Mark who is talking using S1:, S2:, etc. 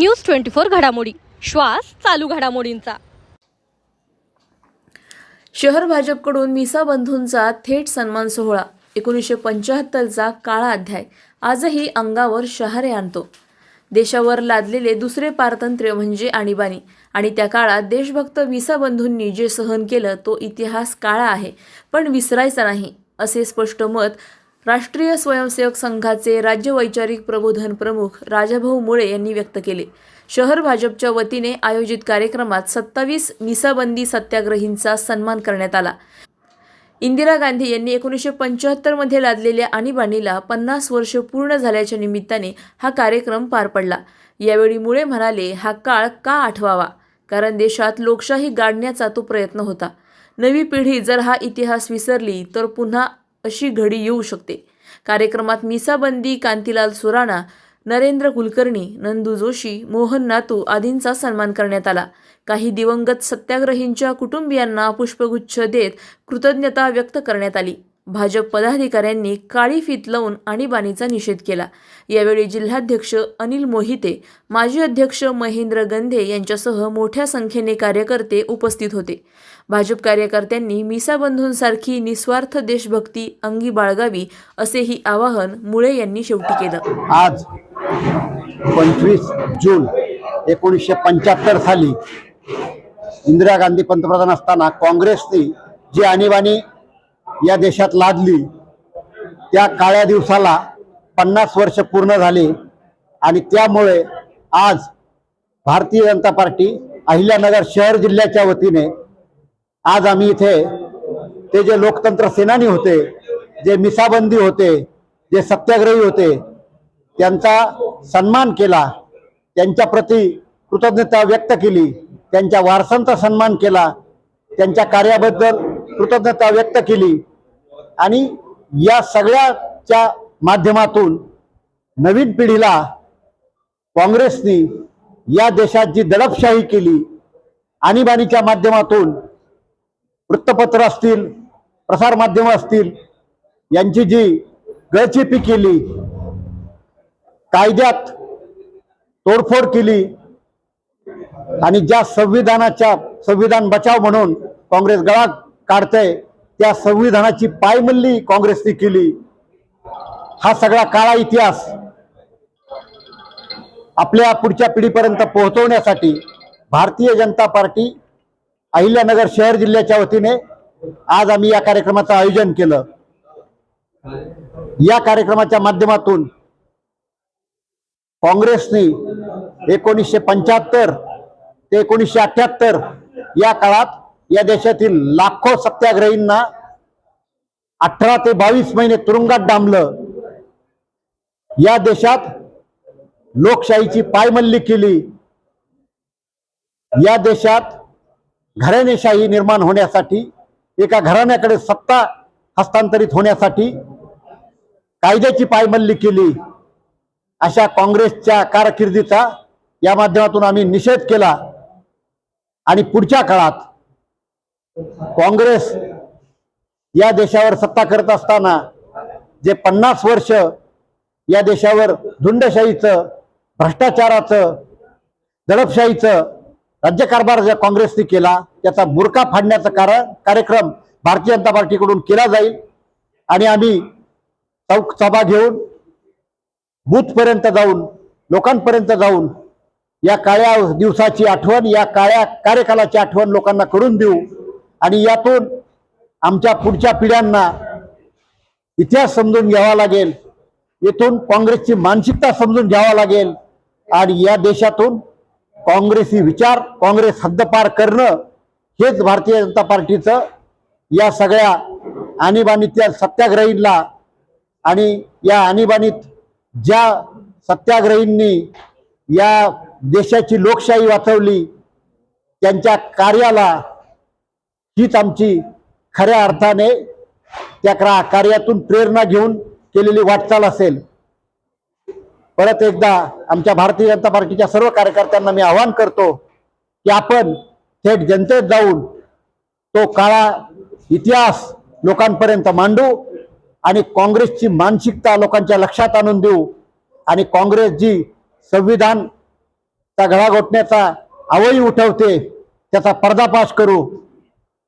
S1: News twenty four घडामोडी. श्वास चालू घडामोडींचा.
S2: शहर भाजपकडून मिसा बंधूंचा थेट सन्मान सोहळा. एकोणीसशे पंच्याहत्तरचा काळा अध्याय. आजही अंगावर शहारे आणतो. देशावर लादलेले दुसरे पारतंत्र्य म्हणजे आणीबाणी. आणि त्या काळात देशभक्त विसा बंधूंनी जे सहन केलं तो इतिहास काळा आहे. पण विसरायचा नाही असे स्पष्ट मत राष्ट्रीय स्वयंसेवक संघाचे राज्य वैचारिक प्रबोधन प्रमुख राजाभाऊ मुळे यांनी व्यक्त केले. शहर भाजपच्या वतीने आयोजित कार्यक्रमात सत्तावीस मिसाबंदी सत्याग्रहींचा सन्मान करण्यात आला. इंदिरा गांधी यांनी एकोणीसशे पंच्याहत्तरमध्ये लादलेल्या आणीबाणीला पन्नास वर्ष पूर्ण झाल्याच्या निमित्ताने हा कार्यक्रम पार पडला. यावेळी मुळे म्हणाले हा काळ का आठवावा? कारण देशात लोकशाही गाडण्याचा तो प्रयत्न होता. नवी पिढी जर हा इतिहास विसरली तर पुन्हा अशी घडी येऊ शकते. कार्यक्रमात मिसाबंदी कांतीलाल सुराणा नरेंद्र कुलकर्णी नंदू जोशी मोहन नातू आदींचा सन्मान करण्यात आला. काही दिवंगत सत्याग्रहींच्या कुटुंबियांना पुष्पगुच्छ देत कृतज्ञता व्यक्त करण्यात आली. भाजप पदाधिकाऱ्यांनी काळी फीत लावून आणीबाणीचा निषेध केला. यावेळी जिल्हाध्यक्ष अनिल मोहिते माजी अध्यक्ष महेंद्र गंधे यांच्यासह मोठ्या संख्येने कार्यकर्ते उपस्थित होते. भाजप कार्यकर्त्यांनी मिसाबंधूंसारखी निस्वार्थ देशभक्ती अंगी बाळगावी असेही आवाहन मुळे यांनी शेवटी केलं.
S3: आज पंचवीस जून एकोणीसशे पंच्याहत्तर साली इंदिरा गांधी पंतप्रधान असताना काँग्रेसने जी आणीबाणी या देशात लादली. त्या काळ्या दिवसाला पन्नास वर्ष पूर्ण झाली आणि त्यामुळे आज भारतीय जनता पार्टी अहिल्यानगर शहर जिल्ह्याच्या वतीने आज आम्ही इथे ते जे लोकतंत्र सेनानी होते जे मिसाबंदी होते जे सत्याग्रही होते त्यांचा सन्मान केला त्यांच्या प्रति कृतज्ञता व्यक्त केली त्यांच्या वारसांचा सन्मान केला त्यांच्या कार्याबद्दल कृतज्ञता व्यक्त केली. आणि या सगळ्याच्या माध्यमातून नवीन पिढीला काँग्रेसनी या देशात जी दडपशाही केली आणीबाणीच्या माध्यमातून वृत्तपत्र असतील प्रसारमाध्यमं असतील यांची जी गळचेपी केली कायद्यात तोडफोड केली आणि ज्या संविधानाच्या संविधान बचाव म्हणून काँग्रेस गळा काढतंय त्या संविधानाची पायमल्ली काँग्रेसने केली. हा सगळा काळा इतिहास आपल्या पुढच्या पिढीपर्यंत पोहोचवण्यासाठी भारतीय जनता पार्टी अहिल्यानगर शहर जिल्ह्याच्या वतीने आज आम्ही या कार्यक्रमाचं आयोजन केलं. या कार्यक्रमाच्या माध्यमातून काँग्रेसने एकोणीसशे पंच्याहत्तर ते एकोणीसशे अठ्याहत्तर या काळात या देशातील लाखो सत्याग्रहींना अठरा ते बावीस महिने तुरुंगात डांबलं. या देशात लोकशाहीची पायमल्ली केली. या देशात घराणेशाही निर्माण होण्यासाठी एका घराण्याकडे सत्ता हस्तांतरित होण्यासाठी कायद्याची पायमल्ली केली. अशा काँग्रेसच्या कारकिर्दीचा या माध्यमातून आम्ही निषेध केला. आणि पुढच्या काळात काँग्रेस या देशावर सत्ता करत असताना जे पन्नास वर्ष या देशावर झुंडशाहीचं भ्रष्टाचाराचं दडपशाहीचं राज्यकारभार ज्या काँग्रेसने केला त्याचा मुरका फाडण्याचा कारण कार्यक्रम भारतीय जनता पार्टीकडून केला जाईल. आणि आम्ही चौक सभा घेऊन बूथपर्यंत जाऊन लोकांपर्यंत जाऊन या काळ्या दिवसाची आठवण या काळ्या कार्यकालाची आठवण लोकांना करून देऊ. आणि यातून आमच्या पुढच्या पिढ्यांना इतिहास समजून घ्यावा लागेल. येथून काँग्रेसची मानसिकता समजून घ्यावा लागेल. आणि या देशातून काँग्रेसी विचार काँग्रेस हद्दपार करणं हेच भारतीय जनता पार्टीचं या सगळ्या आणीबाणीतल्या सत्याग्रहींना आणि या आणीबाणीत ज्या सत्याग्रहींनी या देशाची लोकशाही वाचवली त्यांच्या कार्याला हीच आमची खऱ्या अर्थाने त्या क्रा कार्यातून प्रेरणा घेऊन केलेली वाटचाल असेल. परत एकदा आमच्या भारतीय जनता पार्टीच्या सर्व कार्यकर्त्यांना मी आवाहन करतो की आपण थेट जनतेत जाऊन तो काळा इतिहास लोकांपर्यंत मांडू आणि काँग्रेसची मानसिकता लोकांच्या लक्षात आणून देऊ आणि काँग्रेस जी संविधान त्या घडाघोटण्याचा आवई उठवते त्याचा पर्दापाश करू.